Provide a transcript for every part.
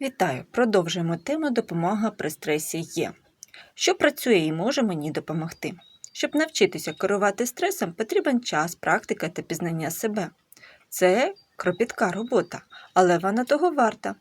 Вітаю! Продовжуємо тему допомога при стресі є. Що працює і може мені допомогти? Щоб навчитися керувати стресом, потрібен час, практика та пізнання себе. Це кропітка робота, але вона того варта.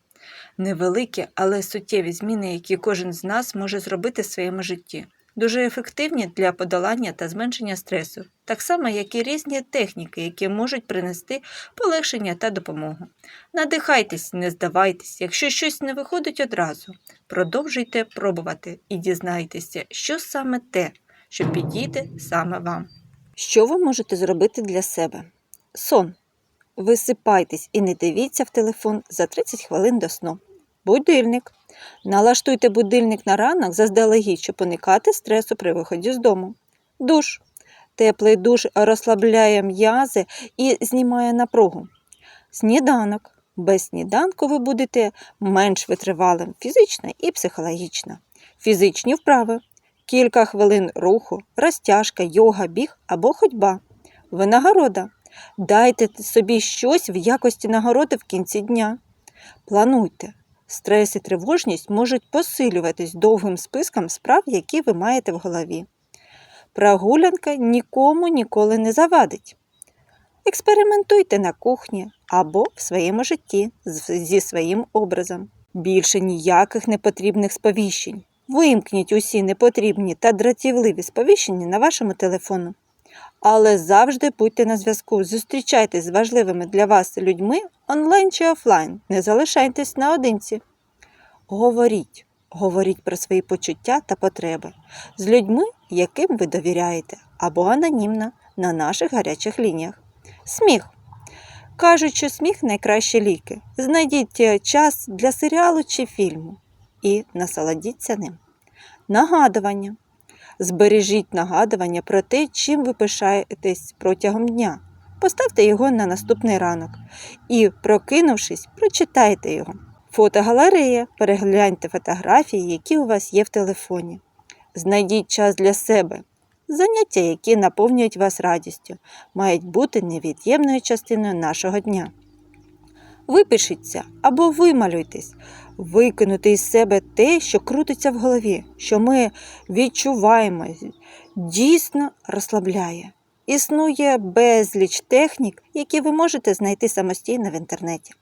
Невеликі, але суттєві зміни, які кожен з нас може зробити в своєму житті. Дуже ефективні для подолання та зменшення стресу, так само, як і різні техніки, які можуть принести полегшення та допомогу. Надихайтесь, не здавайтесь, якщо щось не виходить одразу. Продовжуйте пробувати і дізнайтеся, що саме те, що підійде саме вам. Що ви можете зробити для себе? Сон. Висипайтесь і не дивіться в телефон за 30 хвилин до сну. Будильник. Налаштуйте будильник на ранок заздалегідь, щоб уникати стресу при виході з дому. Душ. Теплий душ розслабляє м'язи і знімає напругу. Сніданок. Без сніданку ви будете менш витривалим фізично і психологічно. Фізичні вправи. Кілька хвилин руху, розтяжка, йога, біг або ходьба. Винагорода. Дайте собі щось в якості нагороди в кінці дня. Плануйте. Стрес і тривожність можуть посилюватись довгим списком справ, які ви маєте в голові. Прогулянка нікому ніколи не завадить. Експериментуйте на кухні або в своєму житті зі своїм образом. Більше ніяких непотрібних сповіщень. Вимкніть усі непотрібні та дратівливі сповіщення на вашому телефону. Але завжди будьте на зв'язку, зустрічайтесь з важливими для вас людьми онлайн чи офлайн. Не залишайтесь наодинці. Говоріть, говоріть про свої почуття та потреби з людьми, яким ви довіряєте, або анонімно на наших гарячих лініях. Сміх. Кажуть, що сміх найкращі ліки. Знайдіть е, час для серіалу чи фільму і насолодіться ним. Нагадування. Збережіть нагадування про те, чим ви пишаєтесь протягом дня. Поставте його на наступний ранок і, прокинувшись, прочитайте його. Фотогалерея. Перегляньте фотографії, які у вас є в телефоні. Знайдіть час для себе. Заняття, які наповнюють вас радістю, мають бути невід'ємною частиною нашого дня. Випишіться або вималюйтесь, викинути із себе те, що крутиться в голові, що ми відчуваємо, дійсно розслабляє. Існує безліч технік, які ви можете знайти самостійно в інтернеті.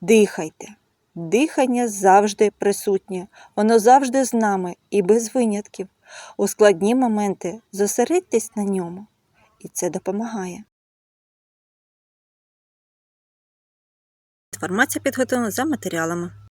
Дихайте. Дихання завжди присутнє, воно завжди з нами і без винятків. У складні моменти зосередьтесь на ньому, і це допомагає. Інформація підготовлена за матеріалами.